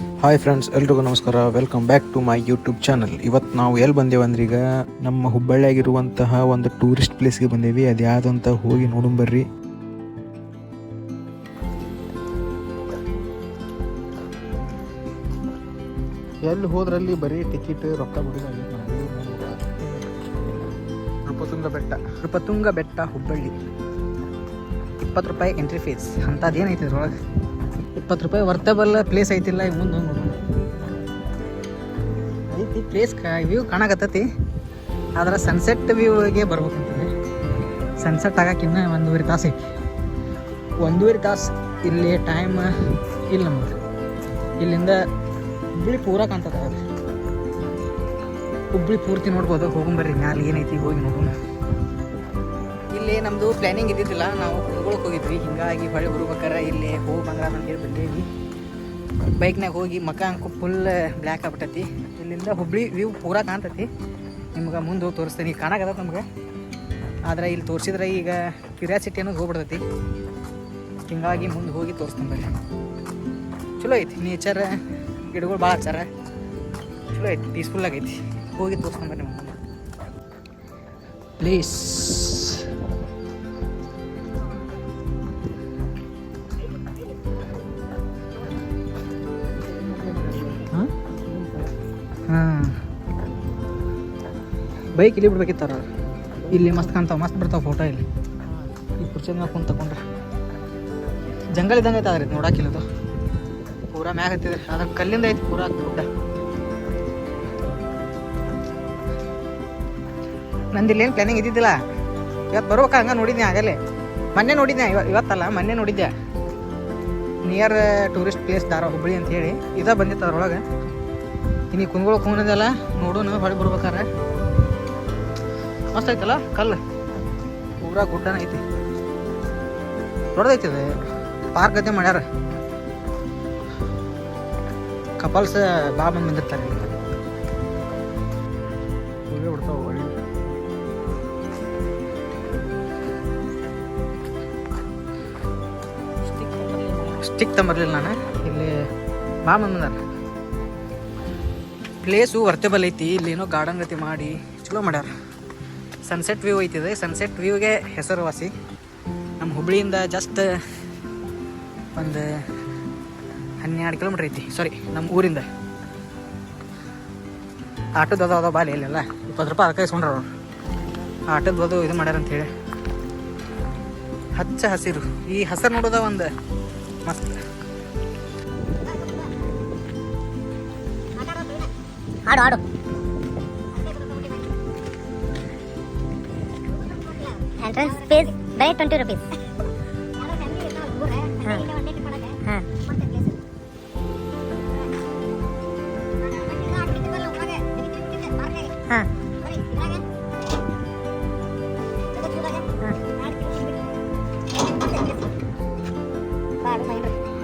Hi friends ಎಲ್ರಿಗೂ ನಮಸ್ಕಾರ. Welcome back to my YouTube channel ಇವತ್ತು ನಾವು ಎಲ್ಲಿ ಬಂದೇವು ಅಂದ್ರೆ ಈಗ ನಮ್ಮ ಹುಬ್ಬಳ್ಳಿಯಾಗಿರುವಂತಹ ಒಂದು ಟೂರಿಸ್ಟ್ ಪ್ಲೇಸ್ಗೆ ಬಂದೇವಿ. ಅದು ಯಾವುದಂತ ಹೋಗಿ ನೋಡಂಬರ್ರಿ ಎಲ್ಲಿ ಹೋದ್ರಲ್ಲಿ ಬರೀ ಟಿಕೆಟ್ ರೊಕ್ಕ ನೃಪತುಂಗ ಬೆಟ್ಟ. ನೃಪತುಂಗ ಬೆಟ್ಟ ಹುಬ್ಬಳ್ಳಿ. ಇಪ್ಪತ್ತು ರೂಪಾಯಿ ಎಂಟ್ರಿ ಫೀಸ್ ಅಂಥದ್ದು ಏನೈತಿ ಇದ್ರೊಳಗೆ? ಇಪ್ಪತ್ತು ರೂಪಾಯಿ ವರ್ತಬಲ್ ಪ್ಲೇಸ್ ಐತಿಲ್ಲ ಈಗ ಮುಂದೆ ಐತಿ ಪ್ಲೇಸ್ ವ್ಯೂ ಕಾಣಕತ್ತೈತಿ. ಆದ್ರೆ ಸನ್ಸೆಟ್ ವ್ಯೂಗೆ ಬರ್ಬೇಕಂತಂದ್ರೆ ಸನ್ಸೆಟ್ ಆಗಕ್ಕೆ ಇನ್ನೂ ಒಂದೂವರೆ ತಾಸು ಐತಿ. ಒಂದೂವರೆ ತಾಸು ಇಲ್ಲಿ ಟೈಮ್ ಇಲ್ಲ ನಮ್ಗೆ ಇಲ್ಲಿಂದ ಹುಬ್ಳಿ ಪೂರ ಕಾಣ್ತದ ಹುಬ್ಬಳ್ಳಿ ಪೂರ್ತಿ ನೋಡ್ಬೋದು, ಹೋಗೊಂಬರ್ರಿ. ಮ್ಯಾಲೆ ಏನೈತಿ ಹೋಗಿ ನೋಡೋಣ. ಇಲ್ಲಿ ನಮ್ಮದು ಪ್ಲ್ಯಾನಿಂಗ್ ಇದ್ದಿದ್ದಿಲ್ಲ, ನಾವು ಹುಡುಗಕ್ಕೆ ಹೋಗಿದ್ವಿ. ಹಿಂಗಾಗಿ ಹೊಳೆ ಬರ್ಬೇಕಾರೆ ಇಲ್ಲಿ ಹೋಗಿ ಬಂಗಾರ ಅಂತೇಳಿ ಬಂದೇವಿ. ಬೈಕ್ನಾಗ ಹೋಗಿ ಮಕ್ಕ ಅಂಕು ಫುಲ್ ಬ್ಲ್ಯಾಕ್ ಆಗ್ಬಿಟ್ಟೈತಿ. ಇಲ್ಲಿಂದ ಹುಬ್ಳಿ ವ್ಯೂ ಪೂರ ಕಾಣ್ತೈತಿ. ನಿಮ್ಗೆ ಮುಂದೆ ಹೋಗಿ ತೋರಿಸ್ತೀನಿ. ಕಾಣಾಗದ ನಮ್ಗೆ. ಆದ್ರೆ ಇಲ್ಲಿ ತೋರಿಸಿದ್ರೆ ಈಗ ಕ್ಯೂರಿಯಾಸಿಟಿ ಅನ್ನೋದು ಹೋಗ್ಬಿಡ್ತೈತಿ. ಹಿಂಗಾಗಿ ಮುಂದೆ ಹೋಗಿ ತೋರಿಸ್ತೀನಿ ಬರ್ರಿ ಚಲೋ ಐತಿ. ನೇಚರ್ ಗಿಡಗಳು ಭಾಳ ಹಚ್ಚಾರ. ಚಲೋ ಐತಿ. ಪೀಸ್ಫುಲ್ ಆಗೈತಿ. ಹೋಗಿ ತೋರಿಸ್ಕೊಂಬರ್ರಿ ನಿಮ್ಗೆ ಪ್ಲೀಸ್ ಬೈಕ್ ಇಲ್ಲಿ ಬಿಡ್ಬೇಕಿತ್ತಾರ ಇಲ್ಲಿ ಮಸ್ತ್ ಕಾಣ್ತಾವ, ಮಸ್ತ್ ಬರ್ತಾವ ಫೋಟೋ ಇಲ್ಲಿ. ಈ ಕುರ್ಚಿ ಮ್ಯಾಗ ಕುಂತ ತಗೊಂಡ್ರೆ ಜಂಗಲ್ ಇದ್ದಂಗೆ ಐತೆ ನೋಡಾಕಿಲ್ಲ ನೋಡಾಕಿಲ್ಲದು ಪೂರಾ ಮ್ಯಾಗ ಹತ್ತಿದ್ರೆ ಅದ್ರ ಕಲ್ಲಿಂದ ಐತಿ ಪೂರಾ ದೊಡ್ಡ. ನಂದು ಇಲ್ಲೇನು ಪ್ಲಾನಿಂಗ್ ಇದ್ದಿದ್ದಿಲ್ಲ? ಇವತ್ತು ಬರ್ಬೇಕ ಹಂಗೆ ನೋಡಿದ್ನಿ ಆಗಲೇ. ಮೊನ್ನೆ ನೋಡಿದ್ದೆ ಇವ ಇವತ್ತಲ್ಲ ಮೊನ್ನೆ ನೋಡಿದ್ದೆ. ನಿಯರ್ ಟೂರಿಸ್ಟ್ ಪ್ಲೇಸ್ ದಾರ ಹುಬ್ಬಳ್ಳಿ ಅಂತ ಹೇಳಿ. ಇದ ಬಂದಿತ್ತು ಅದ್ರೊಳಗೆ. ಇನ್ನು ಕುಂದ್ಗಳು ಕುಂದಿದೆಲ್ಲ ನೋಡೋಣ ಹೊಳಿ ಬರ್ಬೇಕಾರೆ. ಮಸ್ತ್ ಐತಲ್ಲ ಕಲ್ಲು. ಪೂರ ಗುಡ್ಡನ ಐತಿ. ದೊಡ್ಡದೈತಿ ಅದು ಪಾರ್ಕ್ ಗದ್ದೆ ಮಾಡ್ಯಾರ. ಕಪಲ್ಸ್ ಬಾ ಬಂದು ಬಂದಿರ್ತಾರೆ ಸ್ಟಿಕ್ ತಂಬರ್ಲಿಲ್ಲ ನಾನು. ಇಲ್ಲಿ ಬಾ ಬಂದಾರ ಪ್ಲೇಸು ವರ್ತೇಬಲ್ ಐತಿ. ಇಲ್ಲಿ ಏನೋ ಗಾರ್ಡನ್ ಗತಿ ಮಾಡಿ. ಚಲೋ ಮಾಡ್ಯಾರ. ಸನ್ಸೆಟ್ ವ್ಯೂ ಐತಿದೆ. ಸನ್ಸೆಟ್ ವ್ಯೂಗೆ ಹೆಸರುವಾಸಿ. ನಮ್ಮ ಹುಬ್ಳಿಯಿಂದ ಜಸ್ಟ್ ಒಂದು ಹನ್ನೆರಡು ಕಿಲೋಮೀಟ್ರ್ ಐತಿ. ಸಾರಿ ನಮ್ಮ ಊರಿಂದ. ಆಟೋದ ಅದಾವ ಅದಾವ ಬಾಲಿ ಇಲ್ಲೆಲ್ಲ ಇಪ್ಪತ್ತು ರೂಪಾಯಿ ಅದಕ್ಕೆ ಇಸ್ಕೊಂಡ್ರ ಅವರು. ಆಟೋದ ಅದು ಇದು ಮಾಡ್ಯಾರ ಅಂತೇಳಿ ಹಚ್ಚ ಹಸಿರು. ಈ ಹಸಿರು ನೋಡೋದ ಒಂದು ಮಸ್ತ್. ಆಡು ಆಡು. ಎಂಟ್ರೆನ್ಸ್ ಫೀಸ್ ಬರೀ ಟ್ವೆಂಟಿ ರುಪೀಸ್ ಹಾಂ ಹಾಂ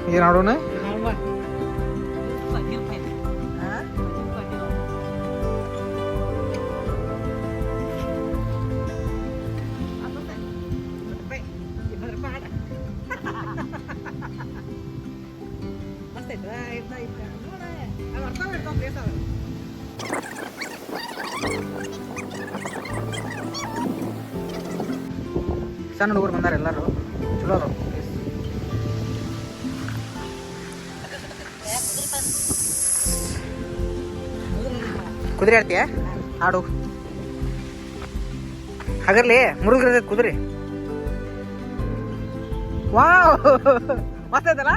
ಏನು ಆಡೋಣ ಸಣ್ಣ ಹುಡುಗರು ಬಂದಾರೆ ಎಲ್ಲರೂ. ಚಲೋ ಕುದುರೆ ಆಡ್ತೀಯ? ಆಡು. ಹಾಗರ್ಲಿ ಮುರುಗ್ರ ಕುದುರೆ. ವಾವ್! ಮಸ್ತ್ ಐತಲ್ಲ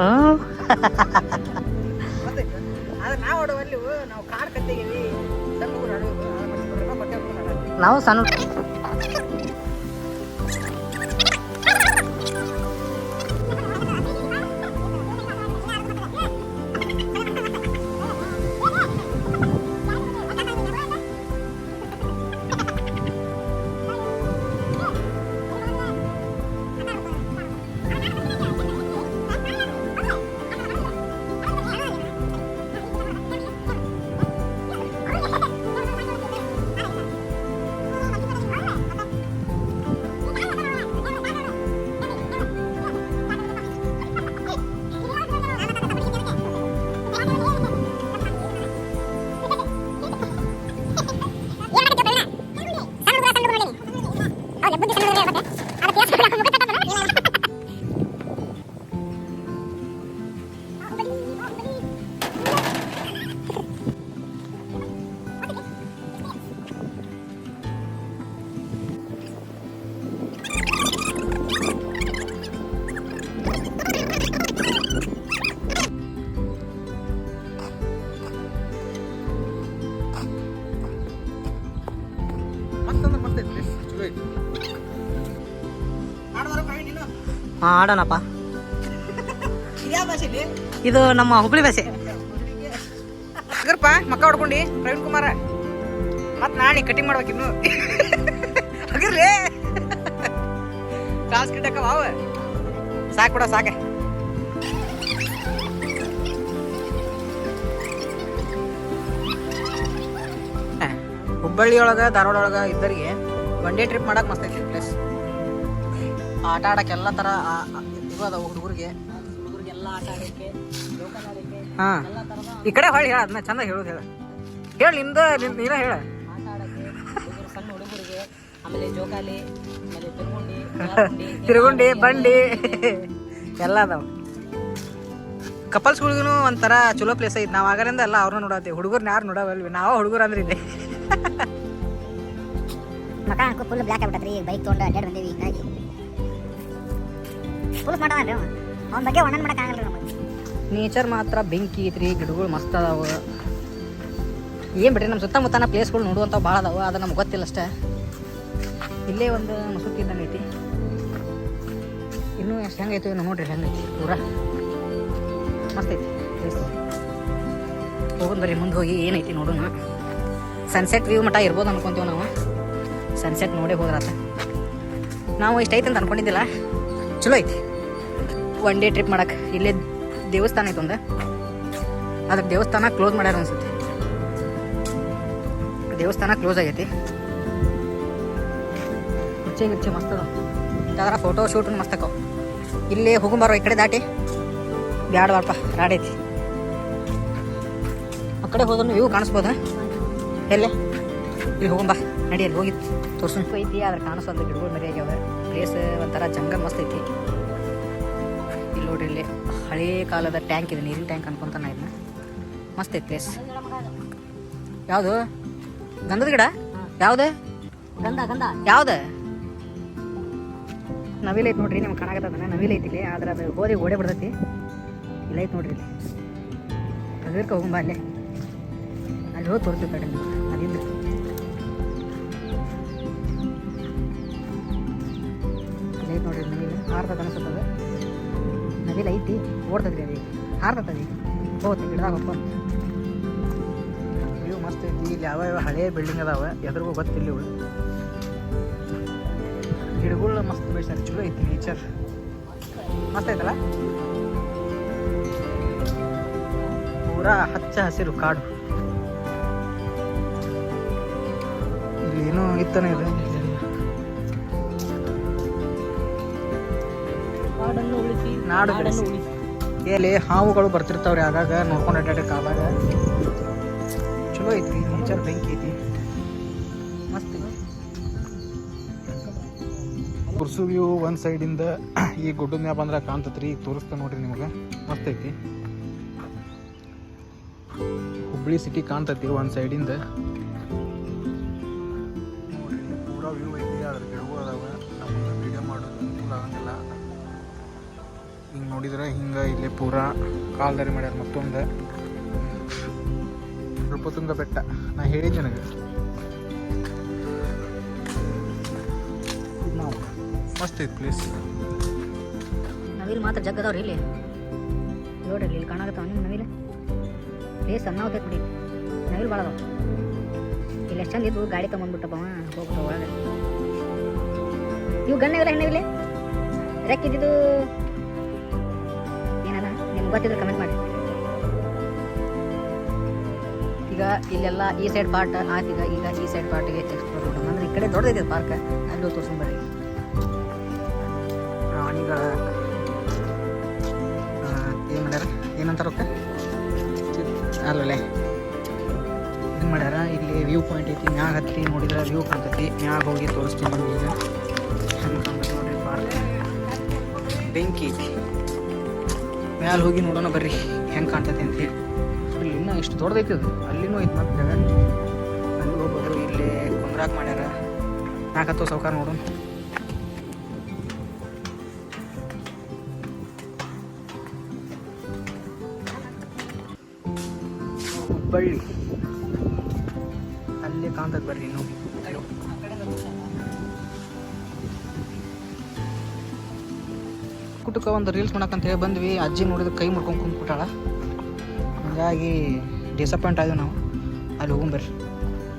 ಆದ್ರೆ ನಾವು ಸಣ್ಣ ಆಡೋಣಪ್ಪ ಇದ್ಯಾ ಭಾಷೆಲಿ ಇದು ನಮ್ಮ ಹುಬ್ಳಿ ಭಾಷೆ ಅಗರ್ಪ ಮಕ್ಕ ಹೊಡ್ಕೊಂಡಿ ಪ್ರವೀಣ್ ಕುಮಾರ ಮತ್ ನಾಳೆ ಕಟಿಂಗ್ ಮಾಡ್ಬೇಕು ಇನ್ನು ಅಗರ್ಲೇ ಕ್ಲಾಸ್ ಗಿಟ್ಟಕ್ಕ ಅವ ಸಾಕ್ ಬಿಡ ಸಾಕ ಹುಬ್ಬಳ್ಳಿ ಒಳಗ ಧಾರವಾಡ ಒಳಗ ಇದ್ದರಿಗೆ ಒನ್ ಡೇ ಟ್ರಿಪ್ ಮಾಡಕ್ ಮಸ್ತ್ ಐತಿ ಪ್ಲೇಸ್ ಆಟ ಆಡಕ್ಕೆ ಎಲ್ಲ ತರ ಆ- ಆ- ಇದು ಅದಾವ ಹುಡುಗರಿಗೆ ಹುಡುಗರಿಗೆಲ್ಲ ಆಟ ಆಡಕ್ಕೆ ಹಾ. ಈ ಕಡೆ ಹೊಳಿ ಹೇಳ ಅದನ್ನ ಚಂದ ಹೇಳೋದು ಹೇಳ. ಹೇಳ ನಿಂದ ನೀನೇ ನೀನ ಹೇಳ. ಆಟ ಆಡಕ್ಕೆ ಸಣ್ಣ ಹುಡುಗರಿಗೆ ಆಮೇಲೆ ಜೋಕಾಲಿ ಆಮೇಲೆ ತಿರುಗುಂಡಿ ತಿರುಗುಂಡಿ ಬಂಡಿ. ಎಲ್ಲ ಅದಾವ. ಕಪಲ್ಸ್ಗಳಿಗೂ ಒಂಥರ ಚಲೋ ಪ್ಲೇಸ್ ಐತಿ. ನಾವು ಆಗರಿಂದ ಎಲ್ಲ ಅವ್ರನ್ನ ನೋಡತ್ತೀವಿ. ಹುಡುಗರ್ನ ಯಾರು ನೋಡವಲ್ವಿ ನಾವು ಹುಡುಗರು ಅಂದ್ರೆ ಇದೆ ಮಕ ಹಾಕೋ ಫುಲ್ ಬ್ಲ್ಯಾಕ್ ಆಗ್ಬಿಟ್ಟತ್ರಿ. ಈಗ ಬೈಕ್ ತೊಗೊಂಡು ಅಡ್ಡಾಡ್ ಬಂದೀವಿ. ಹಿಂಗಾಗಿ ಬಗ್ಗೆ ಆಗಲ್ಲ ನಮಗೆ. ನೇಚರ್ ಮಾತ್ರ ಬೆಂಕಿ ಐತ್ರಿ, ಗಿಡಗಳು ಮಸ್ತ್ ಅದಾವ. ಏನ್ ಬಿಡ್ರಿ ನಮ್ಮ ಸುತ್ತಮುತ್ತನ ಪ್ಲೇಸ್ಗಳು ನೋಡುವಂಥ ಭಾಳ ಅದಾವ ಅದು ನಮ್ಗೆ ಗೊತ್ತಿಲ್ಲ ಅಷ್ಟೇ. ಇಲ್ಲೇ ಒಂದು ಮಸೂತಿ ಇದ್ದಂಗೆ ಐತಿ. ಇನ್ನೂ ಎಷ್ಟು ಹೆಂಗೈತಿ ಇನ್ನು ನೋಡ್ರಿ ಹೆಂಗೈತಿ ಪೂರ. ಮಸ್ತ್ ಐತಿ. ಬರ್ರಿ, ಮುಂದೆ ಹೋಗಿ ಏನೈತಿ ನೋಡೋಣ. ಸನ್ಸೆಟ್ ವ್ಯೂ ಮಟ್ಟ ಇರ್ಬೋದು ಅನ್ಕೊಂತೀವಿ ನಾವು. ಸನ್ಸೆಟ್ ನೋಡೇ ಹೋದ್ರಾತ. ನಾವು ಇಷ್ಟ ಐತೆ ಅಂತ ಅನ್ಕೊಂಡಿದ್ದಿಲ್ಲ. ಚಲೋ ಐತಿ. ಒನ್ ಡೇ ಟ್ರಿಪ್ ಮಾಡಕ್ಕೆ ಇಲ್ಲೇ ದೇವಸ್ಥಾನ ಐತೆ ಒಂದು. ಅದಕ್ಕೆ ದೇವಸ್ಥಾನ ಕ್ಲೋಸ್ ಮಾಡ್ಯಾರ ಅನ್ಸುತ್ತೆ. ದೇವಸ್ಥಾನ ಕ್ಲೋಸ್ ಆಗೈತಿ. ಕುರ್ಚಿ ಗಿರ್ಚಿ ಮಸ್ತ್ ಯಾವ್ದಾರ ಫೋಟೋ ಶೂಟ್ ಮಸ್ತ್ ಇಲ್ಲೇ ಇಲ್ಲಿ ಹೋಗುಂಬಾರೋ ಈ ಕಡೆ ದಾಟಿ. ಬ್ಯಾಡ ಬಾರಪ್ಪ ರಾಡೈತಿ ಆ ಕಡೆ ಹೋದ್ರು ಇವು ಕಾಣಿಸ್ಬೋದ? ಎಲ್ಲೇ? ಇಲ್ಲಿ ಹೋಗುಂಬಾ ನಡಿ ಅಲ್ಲಿ ಹೋಗಿ ತೋರ್ಸು. ಐತಿ ಆದ್ರೆ ಕಾಣಿಸೋದು ಗಿಡಗಳು ಮರಿ ಆಗ್ಯಾವ ಪ್ಲೇಸ್ ಒಂಥರ ಜಂಗಲ್ ಮಸ್ತ್ ಐತಿ. ನೋಡ್ರಿ ಇಲ್ಲಿ ಹಳೇ ಕಾಲದ ಟ್ಯಾಂಕ್ ಇದೆ ನೀರಿನ ಟ್ಯಾಂಕ್ ಅನ್ಕೊಂತಾನ ಇದನ್ನ ಮಸ್ತ್ ಐತಿ ಪ್ಲೇಸ್ ಯಾವುದು? ಗಂಧದ ಗಿಡ? ಯಾವ್ದು? ಗಂಧ ಗಂಧ. ಯಾವ್ದು? ನವಿಲ್ ಐತಿ ನೋಡ್ರಿ ನಿಮ್ಗೆ ಕಾಣಕತ್ತದನ? ನವಿಲ್ ಐತಿ ಇಲ್ಲಿ ಆದ್ರೆ ಅದು ಗೋಧಿ ಓಡೇ ಬಿಡ್ತೈತಿ. ಇಲ್ಲ ಐತಿ ನೋಡ್ರಿ ಇಲ್ಲಿ. ಅದಕ್ಕೆ ಹೋಗಂಬ ಅಲ್ಲೇ. ಅಲ್ಲಿ ಹೋಗಿ ತೋರಿಸ್ತೀವಿ ಕಡೆ ಐತಿ ನೋಡ್ರಿ ನವಿಲ್ ಹಾರ್ತದ ಅನಿಸುತ್ತದ ನವಿಲ್ ಐತಿ, ಓಡ್ತದ್ರಿ ಅದು ಹಾರ್ತದೆ ಹೋಗುತ್ತೆ ಹೋಗ್ತಿ ಗಿಡದಾಗ ಹೋಗ್ಕೊಂಡು ವ್ಯೂ ಮಸ್ತ್ ಐತಿ, ಇಲ್ಲಿ ಯಾವ ಯಾವ ಹಳೆ ಬಿಲ್ಡಿಂಗ್ ಅದಾವ, ಎದ್ರಿಗೂ ಗೊತ್ತಿಲ್ಲ ಇವು. ಗಿಡಗಳು ಮಸ್ತ್ ಬೆಳೆಸ್ಯಾರ, ಚಲೋ ಐತಿ ನೇಚರ್ ಮಸ್ತ್ ಐತಲ್ಲ? ಪೂರಾ ಹಚ್ಚ ಹಸಿರು ಕಾಡು. ಇಲ್ಲಿ ಏನೋ ಇತ್ತನೇ ಇದೆ? ನಾಡು ಬೆಳೆಸಿ. ಉಳಿಸಿ ಹಾವುಗಳು ಬರ್ತಿರ್ತಾವ್ರಿ ಆಗಾಗ ನೋಡ್ಕೊಂಡು ಅಡ್ಡಾಡಕ್ಕೆ ಕಾಲಾಗ ಚಲೋ ಐತಿ ನೇಚರ್ ಬೆಂಕಿ ಐತಿ. ಮಸ್ತ್ ಕುರ್ಸು ವ್ಯೂ ಸೈಡ್ ಸೈಡಿಂದ ಈ ಗುಡ್ಡದ ಮ್ಯಾಪ್ ಅಂದ್ರೆ ಕಾಣ್ತತ್ರಿ ಈಗ ತೋರಿಸ್ತಾ ನೋಡ್ರಿ ನಿಮ್ಗೆ. ಮಸ್ತ್ ಐತಿ. ಹುಬ್ಳಿ ಸಿಟಿ ಕಾಣ್ತತಿ ಸೈಡ್ ಸೈಡಿಂದ. ಹಿಂಗೆ ನೋಡಿದ್ರೆ ಹಿಂಗೆ ಇಲ್ಲಿ ಪೂರಾ ಕಾಲ್ದಾರಿ ಮಾಡ್ಯಾರ ಮತ್ತೊಂದು. ನೃಪತುಂಗ ಬೆಟ್ಟ. ನಾ ಹೇಳಿದ್ದೆ ನನಗೆ. ಮಸ್ತ್ ಐತಿ ಪ್ಲೇಸ್ ನವಿಲ್ ಮಾತ್ರ ಜಗ್ಗದವ್ರಿ ಇಲ್ಲಿ. ನೋಡ್ರಿ ಇಲ್ಲಿ ಕಾಣಾಗತ್ತವ ನಿಮ್ಮ ನವಿಲ್. ಪ್ಲೇಸ್ ಹೋಗ್ತೈತೆ ಬಿಡಿ. ನವಿಲ್ ಭಾಳ ಅದಾವ. ಇಲ್ಲಿ ಎಷ್ಟು ಚಂದ ಇದ್ದು ಗಾಡಿ ತೊಗೊಂಡ್ಬಿಟ್ಟಪ್ಪ ಹೋಗ್ಬಿಟ್ಟು ಒಳಗೆ ಇವು ಗಣ್ಣ ಇಲ್ಲ? ಹೆಣ್ಣವಿಲ್ಲ ರೆಕ್ಕಿದ್ದು ಗೊತ್ತಿದ್ರೆ ಕಮೆಂಟ್ ಮಾಡಿ. ಈಗ ಇಲ್ಲೆಲ್ಲ ಈ ಸೈಡ್ ಪಾರ್ಟ್ ಆಯ್ತೀಗ ಈಗ ಈ ಸೈಡ್ ಪಾರ್ಟಿಗೆ ಎಕ್ಸ್ಪ್ಲೋರ್ ಮಾಡೋಣ ಅಂದ್ರೆ ಈ ಕಡೆ ದೊಡ್ಡದಿದೆ ಪಾರ್ಕ್ ಅಲ್ಲೂ ತೋರಿಸ್ಕೊಂಬರಿ ಪ್ರಾಣಿಗಳ ಏನು ಮಾಡ್ಯಾರ? ಏನಂತಾರ ಅಲ್ಲೇ ಏನು ಮಾಡ್ಯಾರ? ಇಲ್ಲಿ ವ್ಯೂ ಪಾಯಿಂಟ್ ಐತಿ, ಮ್ಯಾಗ ಹತ್ತಿ ನೋಡಿದ್ರೆ ವ್ಯೂ ಕಾಣ್ತೈತಿ. ಮ್ಯಾಗ ಹೋಗಿ ತೋರಿಸ್ತೀನಿ ಈಗ ಪಾರ್ಕ್ ಬೆಂಕಿ ಐತಿ. ಮ್ಯಾಲೆ ಹೋಗಿ ನೋಡೋಣ ಬರ್ರಿ. ಹೆಂಗೆ ಕಾಣ್ತೈತಿ ಅಂತ ಹೇಳಿ. ಅಲ್ಲಿ ಇನ್ನೂ ಎಷ್ಟು ದೊಡ್ಡದೈತಿ ಅದು. ಅಲ್ಲಿನೂ ಐತಿ ಮತ್ತೆ ಜಾಗ. ಅಲ್ಲಿ ಹೋಗ್ಬೋದು ಇಲ್ಲಿ ಕುಂದ್ರಾಕ್ ಮಾಡ್ಯಾರ. ನಾಲ್ಕತ್ತು ಸೌಕಾರ ನೋಡೋಣ. ಹುಬ್ಬಳ್ಳಿ. ಅಲ್ಲಿ ಕಾಣ್ತದೆ ಬರ್ರಿ ಇನ್ನು. ಕುಟುಕ ಒಂದು ರೀಲ್ಸ್ ಅಂತ ಹೇಳಿ ಬಂದ್ವಿ. ಅಜ್ಜಿ ನೋಡಿದ್ರೆ ಕೈ ಮುಡ್ಕೊಂಡು ಕುಂದ್ಬಿಟ್ಟಾಳ ಹಂಗಾಗಿ ಡಿಸಪಾಯಿಂಟ್ ಆದ್ವಿ ನಾವು. ಅಲ್ಲಿ ಹೋಗ್ಬರ್ರಿ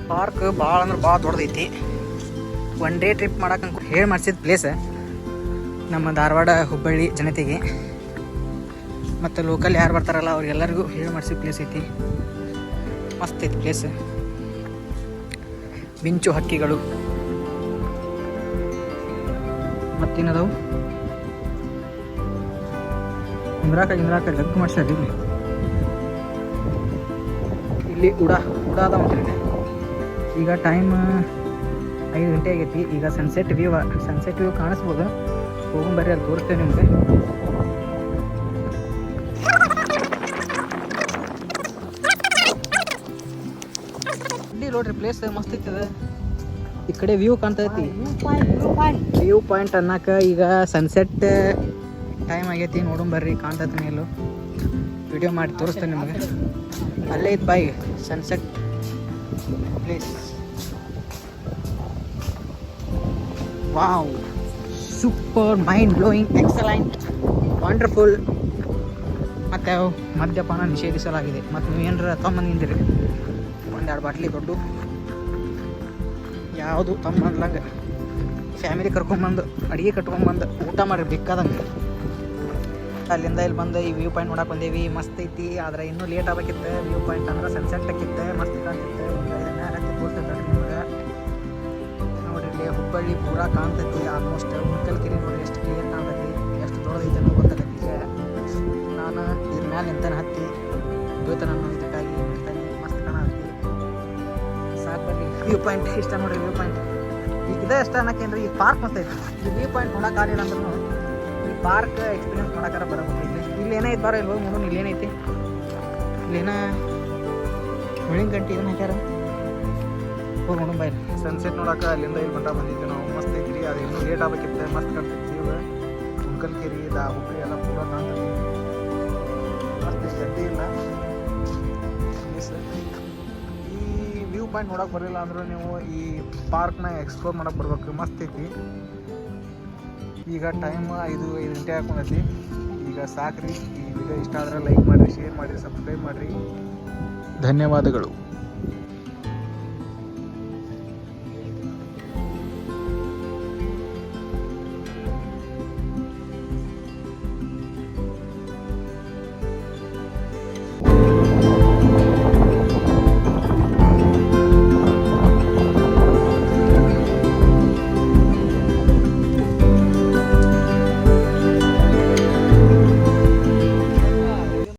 ಪಾರ್ಕ್ ಭಾಳ ಅಂದ್ರೆ ಭಾಳ ದೊಡ್ಡದೈತಿ. ಒನ್ ಡೇ ಟ್ರಿಪ್ ಮಾಡಕ್ಕೆ ಹೇಳಿ ಮಾಡಿಸಿದ ಪ್ಲೇಸ್ ನಮ್ಮ ಧಾರವಾಡ ಹುಬ್ಬಳ್ಳಿ ಜನತೆಗೆ. ಮತ್ತು ಲೋಕಲ್ ಯಾರು ಬರ್ತಾರಲ್ಲ, ಅವ್ರಿಗೆಲ್ಲರಿಗೂ ಹೇಳಿ ಮಾಡಿಸಿದ ಪ್ಲೇಸ್ ಐತಿ. ಮಸ್ತ್ ಐತಿ ಪ್ಲೇಸ್ ಮಿಂಚು ಹಕ್ಕಿಗಳು. ಮತ್ತೇನದವು ಇಂದ್ರಾಕ ಇಂದ್ರಾಕ ಲಗ್ ಮಾಡ್ಸ್ಯಾರ ಇಲ್ಲಿ ಇಲ್ಲಿ ಉಡಾ ಉಡಾ ಅದಾವ ಅಂತ ಇಲ್ಲಿ ಈಗ ಟೈಮ್ ಐದು ಗಂಟೆ ಆಗೈತಿ. ಈಗ ಸನ್ಸೆಟ್ ವ್ಯೂ ಸನ್ಸೆಟ್ ವ್ಯೂ ಕಾಣಿಸ್ಬೋದು. ಹೋಗೊಂಬರ್ರಿ ಅಲ್ಲಿ ತೋರಿಸ್ತೇವೆ ನಿಮಗೆ. ಇಲ್ಲಿ ನೋಡ್ರಿ ಪ್ಲೇಸ್ ಮಸ್ತ್ ಇತ್ತದೆ ಈ ಕಡೆ ವ್ಯೂ ಕಾಣ್ತೈತಿ ವ್ಯೂ ಪಾಯಿಂಟ್ ಅನ್ನಕ ಈಗ ಸನ್ಸೆಟ್ ಟೈಮ್ ಆಗೈತಿ ನೋಡು ಬರ್ರಿ, ಕಾಣ್ತೈತಿ ಮೇಲೂ. ವಿಡಿಯೋ ಮಾಡಿ ತೋರಿಸ್ತೇನೆ ನಿಮಗೆ. ಅಲ್ಲೇ ಇದು ಬಾಯಿ sunset place wow super mind blowing excellent wonderful ಮತ್ತು ಮದ್ಯಪಾನ ನಿಷೇಧಿಸಲಾಗಿದೆ. ಮತ್ತು ನೀವು ಏನಾರ ತಮ್ಮಂದಿರಿ ಒಂದೆರಡು ಬಾಟ್ಲಿ ದೊಡ್ಡ. ಯಾವುದು ತಮ್ಮಂದ್ಲಂಗೆ ಫ್ಯಾಮಿಲಿ ಕರ್ಕೊಂಬಂದು ಅಡುಗೆ ಕಟ್ಕೊಂಬಂದು ಊಟ ಮಾಡಿ, ಬೇಕಾದಂಗೆ. ಅಲ್ಲಿಂದ ಇಲ್ಲಿ ಬಂದು ಈ ವ್ಯೂ ಪಾಯಿಂಟ್ ನೋಡಕ್ಕೆ ಬಂದೇವಿ. ಮಸ್ತ್ ಐತಿ. ಆದ್ರೆ ಇನ್ನೂ ಲೇಟ್ ಆಗಬೇಕಿತ್ತು. ವ್ಯೂ ಪಾಯಿಂಟ್ ಅಂದ್ರೆ ಸನ್ಸೆಟ್ ಆಕಿತ್ತು ಮಸ್ತ್ ಕಾಣ್ತಿತ್ತು ಹುಬ್ಬಳ್ಳಿ ಪೂರಾ ಕಾಣ್ತೈತಿ. ಆಲ್ಮೋಸ್ಟ್ ಉಣ್ಕಲ್ ನೋಡಿ ಎಷ್ಟು ಕ್ಲಿಯರ್ ಕಾಣ್ತೈತಿ. ಎಷ್ಟು ದೊಡ್ಡದೈತೆ ಅನ್ನೋ ಗೊತ್ತಾಗೈತಿ ನಾನು ಇದ್ರ ಮ್ಯಾಲೆ ನಿಂತಾನೆ ಹತ್ತಿ. ನಾನು ಇದಕ್ಕಾಗಿ ಮಸ್ತ್ ಕಾಣತ್ತಿ ಸಾಕು ಬರ್ರಿ. ವ್ಯೂ ಪಾಯಿಂಟ್ ಇಷ್ಟ ನೋಡ್ರಿ ವ್ಯೂ ಪಾಯಿಂಟ್ ಈಗ ಇದೇ ಇಷ್ಟ ಅಂದ್ರೆ ಈ ಪಾರ್ಕ್ ಮಸ್ತ್ ಐತಿ. ಈ ವ್ಯೂ ಪಾಯಿಂಟ್ ನೋಡಕ್ಕಾಗಲಿಲ್ಲ ಅಂದ್ರೂ ಈ ಪಾರ್ಕ್ ಎಕ್ಸ್ಪೀರಿಯನ್ಸ್ ಮಾಡಕ್ಕಾರ ಬರಬೇಕು. ಇಲ್ಲಿ ಇಲ್ಲಿ ಏನೈತಿ ಬಾರ ಇಲ್ಲಿ ಹೋಗಿ ನೋಡೋಣ ಇಲ್ಲಿ ಏನೈತಿ? ಇಲ್ಲೇನ ಮುಳಿನ ಗಂಟೆ ಇದನ್ನ ಹಾಕ್ಯಾರ? ಹೋಗಿ ನೋಡೋಣ ಸನ್ಸೆಟ್ ನೋಡಕ್ಕೆ ಅಲ್ಲಿಂದ ಇಲ್ಲಿ ಬಂದ ಬಂದಿದ್ವಿ ನಾವು. ಮಸ್ತ್ ಐತ್ರಿ ಅದು ಇನ್ನೂ ಲೇಟ್ ಆಗಬೇಕಿತ್ತು. ಮಸ್ತ್ ಕಾಣ್ತೈತಿ ಇವಾಗ ಕೇರಿ ದಾ ಹುಬ್ಳಿ ಎಲ್ಲ ಪೂರ ಕಾಣ್ತೀವಿ ಮಸ್ತ್ ಶ್ರದ್ಧೆ ಇಲ್ಲ. ಈ ವ್ಯೂ ಪಾಯಿಂಟ್ ನೋಡಕ್ಕೆ ಬರಲಿಲ್ಲ ಅಂದ್ರೆ ನೀವು ಈ ಪಾರ್ಕ್ನ ಎಕ್ಸ್ಪ್ಲೋರ್ ಮಾಡೋಕೆ ಬರ್ಬೇಕು. ಮಸ್ತ್ ಐತಿ. ಈಗ ಟೈಮ್ ಐದು ಐದು ಗಂಟೆ ಹಾಕೊಂಡೈತಿ ಈಗ ಸಾಕ್ರಿ, ಈ ವಿಡಿಯೋ ಇಷ್ಟ ಆದರೆ ಲೈಕ್ ಮಾಡಿರಿ ಶೇರ್ ಮಾಡಿರಿ ಸಬ್ಸ್ಕ್ರೈಬ್ ಮಾಡಿರಿ. ಧನ್ಯವಾದಗಳು.